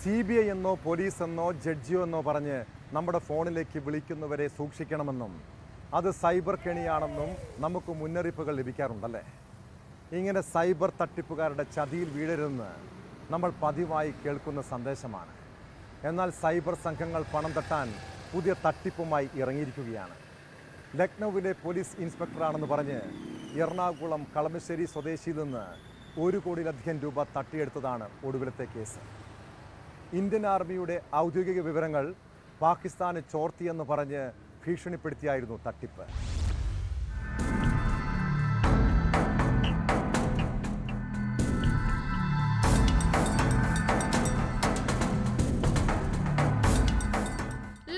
C B I എന്നോ police എന്നോ ജഡ്ജിയോ എന്നോ പറഞ്ഞ് നമ്മുടെ ഫോണിലേക്ക് വിളിക്കുന്നവരെ സൂക്ഷിക്കണമെന്നും അത് സൈബർ കെണിയാണെന്നും നമുക്ക് മുന്നറിയിപ്പുകൾ ലഭിക്കാറുണ്ടല്ലേ? ഇങ്ങനെ സൈബർ തട്ടിപ്പുകാരുടെ ചതിയിൽ വീഴരുതെന്ന് നമ്മൾ പതിവായി കേൾക്കുന്ന സന്ദേശമാണ്. എന്നാൽ സൈബർ സംഘങ്ങൾ പണം തട്ടാൻ പുതിയ തട്ടിപ്പുമായി ഇറങ്ങിയിരിക്കുകയാണ്. ലക്നൌവിലെ പോലീസ് ഇൻസ്പെക്ടറാണെന്ന് പറഞ്ഞ് എറണാകുളം കളമശ്ശേരി സ്വദേശിയിൽ നിന്ന് ഒരു കോടിയിലധികം രൂപ തട്ടിയെടുത്തതാണ് ഒടുവിലത്തെ കേസ്. ഇന്ത്യൻ ആർമിയുടെ ഔദ്യോഗിക വിവരങ്ങൾ പാകിസ്ഥാന് ചോർത്തിയെന്ന് പറഞ്ഞ് ഭീഷണിപ്പെടുത്തിയായിരുന്നു തട്ടിപ്പ്.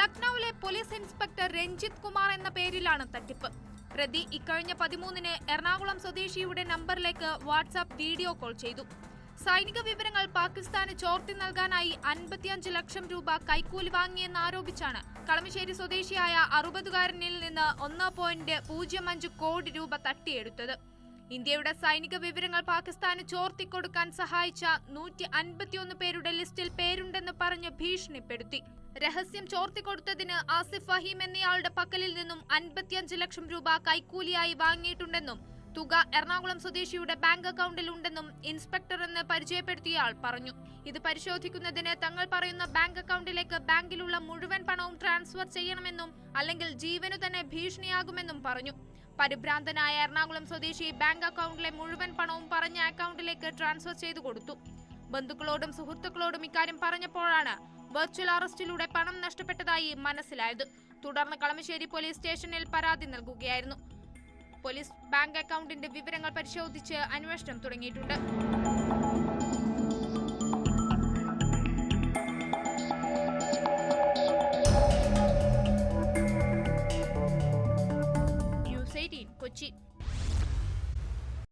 ലക്നൌവിലെ പോലീസ് ഇൻസ്പെക്ടർ രഞ്ജിത് കുമാർ എന്ന പേരിലാണ് തട്ടിപ്പ്. പ്രതി ഇക്കഴിഞ്ഞ പതിമൂന്നിന് എറണാകുളം സ്വദേശിയുടെ നമ്പറിലേക്ക് വാട്സാപ്പ് വീഡിയോ കോൾ ചെയ്തു. സൈനിക വിവരങ്ങൾ പാകിസ്ഥാന് ചോർത്തി നൽകാനായി അൻപത്തിയഞ്ച് ലക്ഷം രൂപ കൈക്കൂലി വാങ്ങിയെന്ന് ആരോപിച്ചാണ്. കളമശ്ശേരി സ്വദേശിയായ അറുപതുകാരനിൽ നിന്ന് ഒന്ന് പോയിന്റ് പൂജ്യം അഞ്ച് കോടി രൂപ തട്ടിയെടുത്തത്. ഇന്ത്യയുടെ സൈനിക വിവരങ്ങൾ പാകിസ്ഥാന് ചോർത്തിക്കൊടുക്കാൻ സഹായിച്ച നൂറ്റി അൻപത്തിയൊന്ന് പേരുടെ ലിസ്റ്റിൽ പേരുണ്ടെന്ന് പറഞ്ഞ് ഭീഷണിപ്പെടുത്തി. രഹസ്യം ചോർത്തിക്കൊടുത്തതിന് ആസിഫ് ഫഹീം എന്നയാളുടെ പക്കലിൽ നിന്നും അൻപത്തിയഞ്ച് ലക്ഷം രൂപ കൈക്കൂലിയായി വാങ്ങിയിട്ടുണ്ടെന്നും തുക എറണാകുളം സ്വദേശിയുടെ ബാങ്ക് അക്കൗണ്ടിൽ ഉണ്ടെന്നും ഇൻസ്പെക്ടർ എന്ന് പരിചയപ്പെടുത്തിയാൽ പറഞ്ഞു. ഇത് പരിശോധിക്കുന്നതിന് തങ്ങൾ പറയുന്ന ബാങ്ക് അക്കൗണ്ടിലേക്ക് ബാങ്കിലുള്ള മുഴുവൻ പണവും ട്രാൻസ്ഫർ ചെയ്യണമെന്നും അല്ലെങ്കിൽ ജീവനു തന്നെ ഭീഷണിയാകുമെന്നും പറഞ്ഞു. പരിഭ്രാന്തനായ എറണാകുളം സ്വദേശി ബാങ്ക് അക്കൗണ്ടിലെ മുഴുവൻ പണവും പറഞ്ഞ അക്കൗണ്ടിലേക്ക് ട്രാൻസ്ഫർ ചെയ്തു കൊടുത്തു. ബന്ധുക്കളോടും സുഹൃത്തുക്കളോടും ഇക്കാര്യം പറഞ്ഞപ്പോഴാണ് വെർച്വൽ അറസ്റ്റിലൂടെ പണം നഷ്ടപ്പെട്ടതായി മനസ്സിലായത്. തുടർന്ന് കളമശ്ശേരി പോലീസ് സ്റ്റേഷനിൽ പരാതി നൽകുകയായിരുന്നു. പോലീസ് ബാങ്ക് അക്കൗണ്ടിന്റെ വിവരങ്ങൾ പരിശോധിച്ച് അന്വേഷണം തുടങ്ങിയിട്ടുണ്ട്. കൊച്ചി.